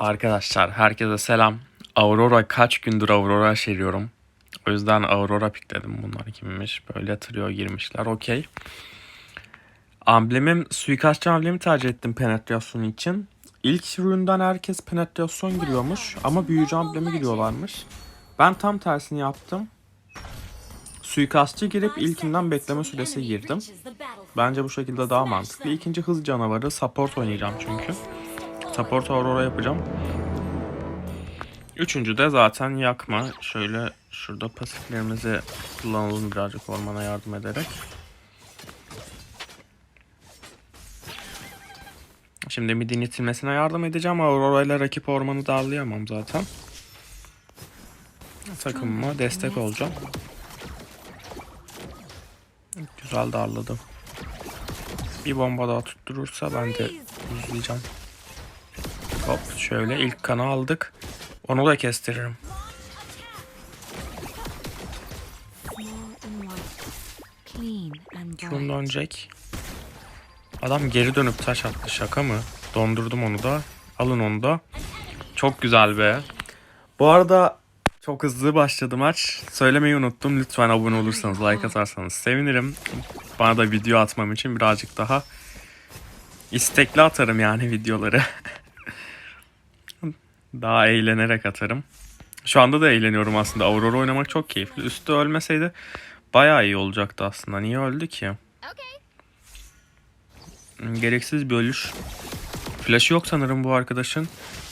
Arkadaşlar herkese selam. Aurora kaç gündür Aurora şeriyorum. O yüzden Aurora pikledim. Bunlar kimmiş? Böyle trio girmişler. Okey. Amblemim suikastçı amblemi tercih ettim penetrasyonu için. İlk üründen herkes penetrasyon giriyormuş ama büyücü amblemi giriyorlarmış. Ben tam tersini yaptım. Suikastçı girip ilkinden bekleme süresi girdim. Bence bu şekilde daha mantıklı. İkinci hız canavarı support oynayacağım çünkü. Support Aurora yapacağım. Üçüncü de zaten yakma. Şöyle şurada pasiflerimizi kullanalım birazcık ormana yardım ederek. Şimdi midin itilmesine yardım edeceğim. Aurora ile rakip ormanı darlayamam zaten. Takımıma destek olacağım. Güzel darladım. Bir bomba daha tutturursa ben de izleyeceğim. Hop şöyle ilk kanı aldık. Onu da kestiririm. Bright. dönecek. Adam geri dönüp taş attı şaka mı? Dondurdum onu da. Alın onu da. Çok güzel be. Bu arada çok hızlı başladı maç. Söylemeyi unuttum. Lütfen abone olursanız, like atarsanız sevinirim. Bana da video atmam için birazcık daha istekli atarım yani videoları. daha eğlenerek atarım. Şu anda da eğleniyorum aslında. Aurora oynamak çok keyifli. Üstü ölmeseydi bayağı iyi olacaktı aslında. Niye öldü ki? Gereksiz bir ölüş. Flash'ı yok sanırım bu arkadaşın.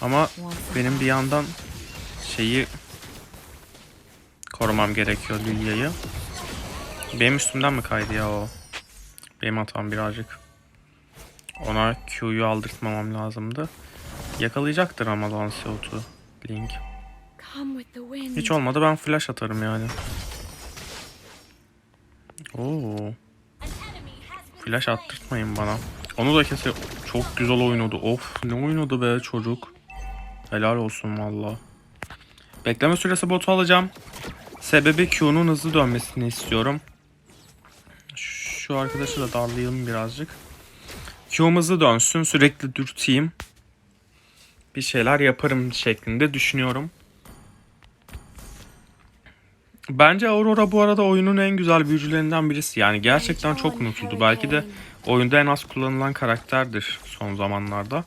Ama benim bir yandan şeyi korumam gerekiyor Lilia'yı. Benim üstümden mi kaydı ya o? Benim hatam birazcık. Ona Q'yu aldırtmamam lazımdı. Yakalayacaktır ama Lancelot'u Link. Hiç olmadı ben flash atarım yani. Oo. Flash attırtmayın bana. Onu da kese çok güzel oynadı. Of ne oynadı be çocuk. Helal olsun valla. Bekleme süresi botu alacağım. Sebebi Q'nun hızlı dönmesini istiyorum. Şu arkadaşı da darlayalım birazcık. Q'm hızlı dönsün sürekli dürteyim. Bir şeyler yaparım şeklinde düşünüyorum. Bence Aurora bu arada oyunun en güzel büyücülerinden birisi. Yani gerçekten çok unutuldu. Belki de oyunda en az kullanılan karakterdir son zamanlarda.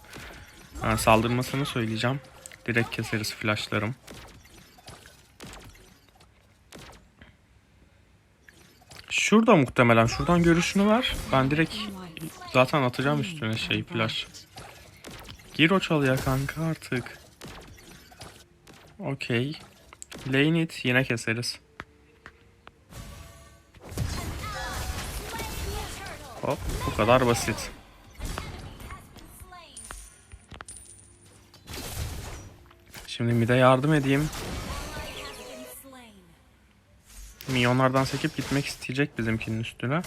Yani saldırmasını söyleyeceğim. Direkt keseriz flashlarım. Şurada muhtemelen. Şuradan görüşünü ver. Ben direkt zaten atacağım üstüne şey flash. Gir o çalıya kanka artık. Okey. Lane it. Yine keseriz. Hop. Bu kadar basit. Şimdi mid'e yardım edeyim. Minyonlardan sekip gitmek isteyecek bizimkinin üstüne.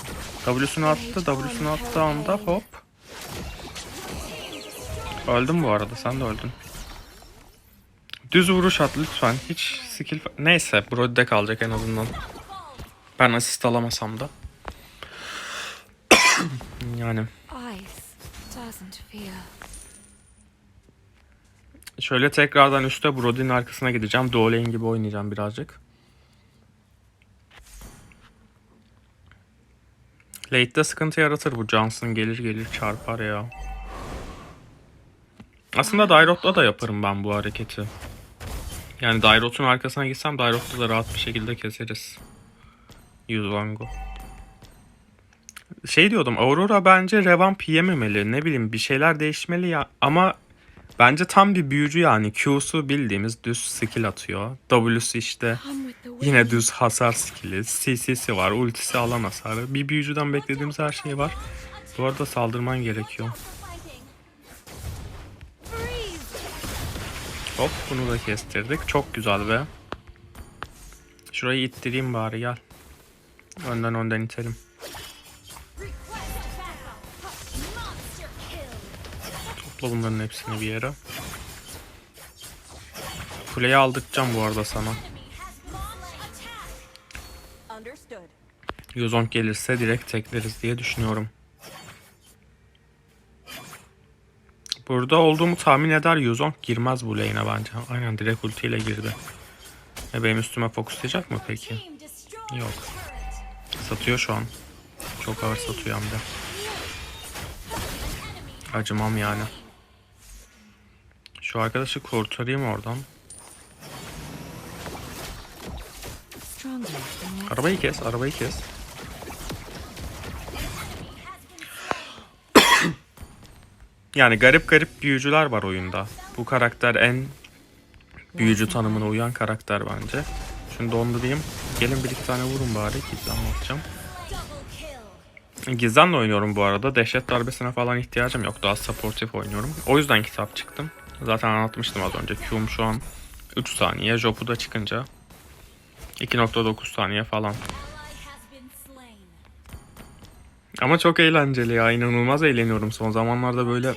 W'sunu attı. W'sunu attığı anda hop. Öldüm bu arada. Sen de öldün. Düz vuruş at lütfen. Hiç skill... Neyse. Brody'de kalacak en azından. Ben asist alamasam da. yani. Şöyle tekrardan üstte Brody'nin arkasına gideceğim. Lane gibi oynayacağım birazcık. Late'de sıkıntı yaratır bu. Johnson gelir gelir çarpar ya. Aslında Dairot'la da yaparım ben bu hareketi. Yani Dairot'un arkasına gitsem Dairot'la da rahat bir şekilde keseriz. Yuzvango. Şey diyordum Aurora bence revamp yememeli. Ne bileyim bir şeyler değişmeli ya. Ama bence tam bir büyücü yani. Q'su bildiğimiz düz skill atıyor. W'su işte. Yine düz hasar skill'i, CC'si var, ultisi alan hasarı. Bir büyücüden beklediğimiz her şey var. Bu arada saldırman gerekiyor. Hop bunu da kestirdik. Çok güzel be. Şurayı ittireyim bari gel. Önden önden itelim. Topla bunların hepsini bir yere. Kuleyi aldırtacağım bu arada sana. Yozonk gelirse direkt tekleriz diye düşünüyorum. Burada olduğumu tahmin eder Yuzong girmez bu lane'e bence. Aynen direkt ultiyle girdi. E benim üstüme fokuslayacak mı peki? Yok. Satıyor şu an. Çok ağır satıyor hem de. Acımam yani. Şu arkadaşı kurtarayım oradan. Arabayı kes, arabayı kes. Yani garip garip büyücüler var oyunda. Bu karakter en büyücü tanımına uyan karakter bence. Şunu dondurayım. Gelin bir iki tane vurun bari. Gizem atacağım. Gizem'le oynuyorum bu arada. Dehşet darbesine falan ihtiyacım yok. Daha sportif oynuyorum. O yüzden kitap çıktım. Zaten anlatmıştım az önce. Q'm şu an 3 saniye. Jopu da çıkınca 2.9 saniye falan. Ama çok eğlenceli ya. İnanılmaz eğleniyorum son zamanlarda böyle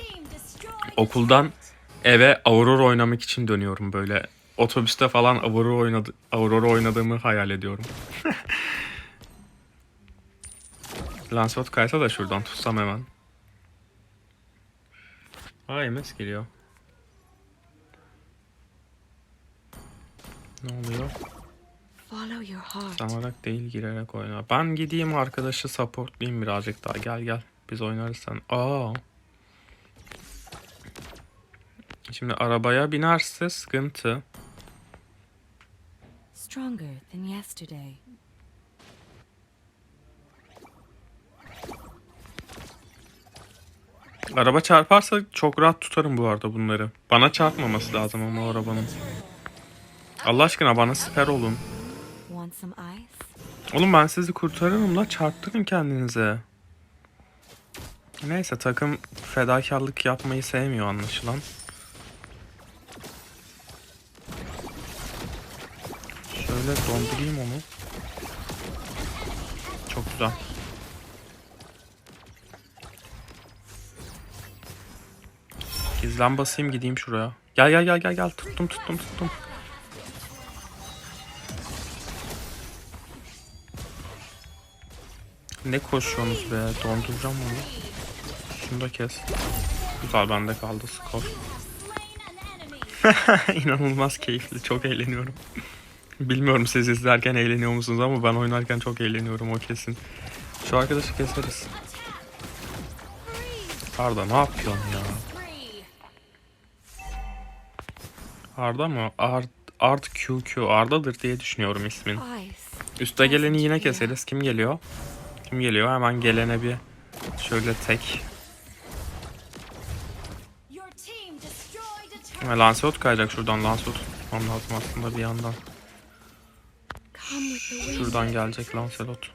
okuldan eve Aurora oynamak için dönüyorum böyle. Otobüste falan Aurora, oynadı, Aurora oynadığımı hayal ediyorum. Lancelot kaysa da şuradan tutsam hemen. Aa MS geliyor. Ne oluyor? Follow your heart. Sanarak değil girerek oyna. Ben gideyim arkadaşı supportlayayım birazcık daha. Gel gel. Biz oynarız sen. Aa. Şimdi arabaya binerse sıkıntı. Stronger than yesterday. Araba çarparsa çok rahat tutarım bu arada bunları. Bana çarpmaması lazım ama arabanın. Allah aşkına bana siper olun. Want? Oğlum ben sizi kurtarırım la çarptırın kendinize. Neyse takım fedakarlık yapmayı sevmiyor anlaşılan. Şöyle dondurayım onu. Çok güzel. Gizlen basayım gideyim şuraya. Gel gel gel gel gel tuttum tuttum tuttum. Ne koşuyorsunuz be? Donduracağım onu. Şunu da kes. Güzel bende kaldı skor. İnanılmaz keyifli. Çok eğleniyorum. Bilmiyorum siz izlerken eğleniyor musunuz ama ben oynarken çok eğleniyorum o kesin. Şu arkadaşı keseriz. Arda ne yapıyorsun ya? Arda mı? Art, Art QQ. Arda'dır diye düşünüyorum ismin. Üste geleni yine keseriz. Kim geliyor? Kim geliyor? Hemen gelene bir şöyle tek. Ha, Lancelot kayacak şuradan. Lancelot tutmam lazım aslında bir yandan. Şuradan gelecek Lancelot.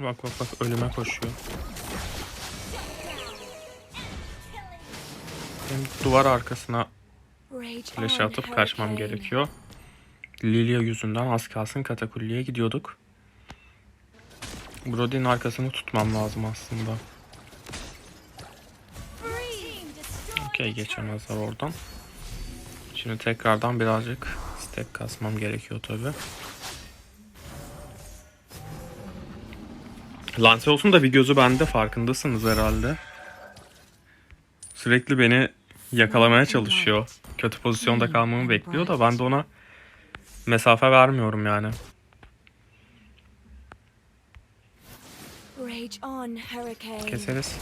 Bak bak bak ölüme koşuyor. Benim duvar arkasına flash atıp kaçmam gerekiyor. Lilia yüzünden az kalsın katakulliye gidiyorduk. Brody'nin arkasını tutmam lazım aslında. Okey geçemezler oradan. Şimdi tekrardan birazcık stack kasmam gerekiyor tabi. Lancelot'un da bir gözü bende farkındasınız herhalde. Sürekli beni yakalamaya çalışıyor. Kötü pozisyonda kalmamı bekliyor da ben de ona mesafe vermiyorum yani. Keseriz.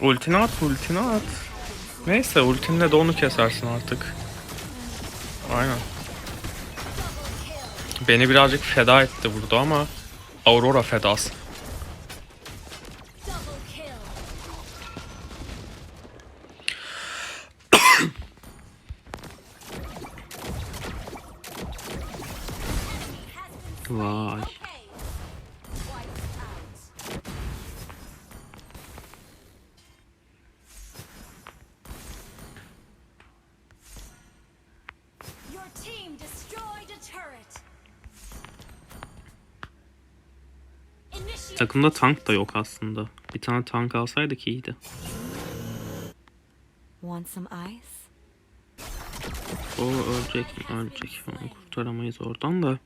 Ultini at, ultini at. Neyse ultinle de onu kesersin artık. Aynen. Beni birazcık feda etti burada ama Aurora fedası. Takımda tank da yok aslında. Bir tane tank alsaydık iyiydi. Want some ice? O ölecek mi? Ölecek. Onu kurtaramayız oradan da.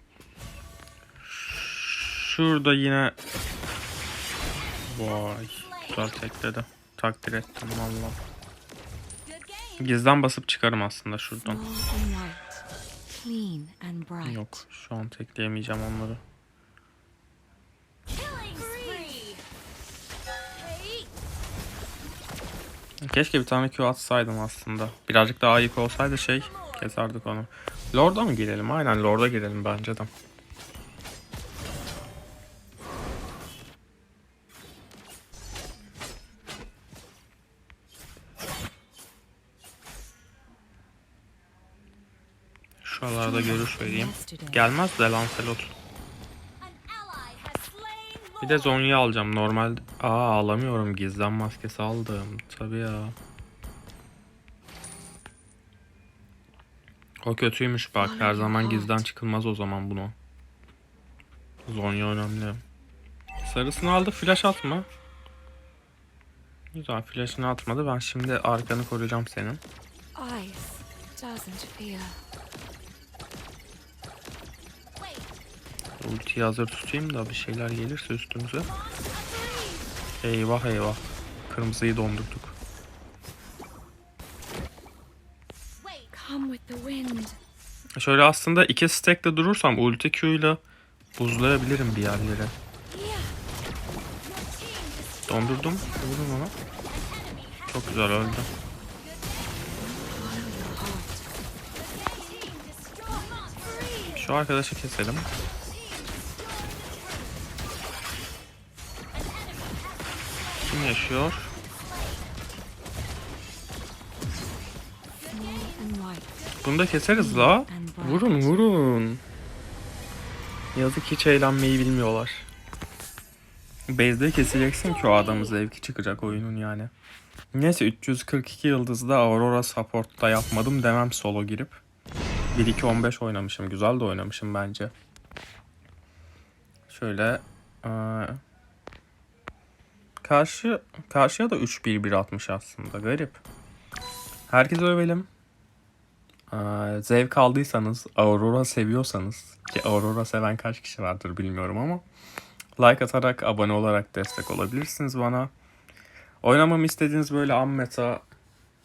Şurada yine Vay güzel tekledi. Takdir ettim valla. Gizden basıp çıkarım aslında şuradan. Yok şu an tekleyemeyeceğim onları. Keşke bir tane Q atsaydım aslında. Birazcık daha ayık olsaydı şey keserdik onu. Lord'a mı girelim? Aynen Lord'a girelim bence de. Şuralarda görüş vereyim. Gelmez de Lancelot. Bir de Zonya'yı alacağım. Normalde... Aa alamıyorum. Gizlen maskesi aldım. Tabii ya. O kötüymüş bak. Her zaman gizden çıkılmaz o zaman bunu. Zonya önemli. Sarısını aldı. Flash atma. Güzel. Flash'ını atmadı. Ben şimdi arkanı koruyacağım senin. Ultiyi hazır tutayım da bir şeyler gelirse üstümüze. Eyvah eyvah. Kırmızıyı dondurduk. Şöyle aslında iki stack'te durursam ulti Q ile buzlayabilirim bir destroyed. Dondurdum. Vurdum has Çok güzel öldü. Şu arkadaşı keselim. Kim yaşıyor? Bunu da keseriz la. Vurun vurun. Yazık hiç eğlenmeyi bilmiyorlar. Base'de keseceksin ki o adamın zevki çıkacak oyunun yani. Neyse 342 yıldızda Aurora Support'ta yapmadım demem solo girip. 1-2-15 oynamışım. Güzel de oynamışım bence. Şöyle eee, karşı karşıya da 3-1-1 atmış aslında. Garip. Herkese övelim. Eee, zevk aldıysanız, Aurora seviyorsanız ki Aurora seven kaç kişi vardır bilmiyorum ama like atarak, abone olarak destek olabilirsiniz bana. Oynamamı istediğiniz böyle ammeta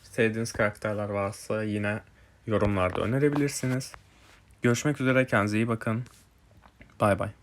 sevdiğiniz karakterler varsa yine yorumlarda önerebilirsiniz. Görüşmek üzere kendinize iyi bakın. Bay bay.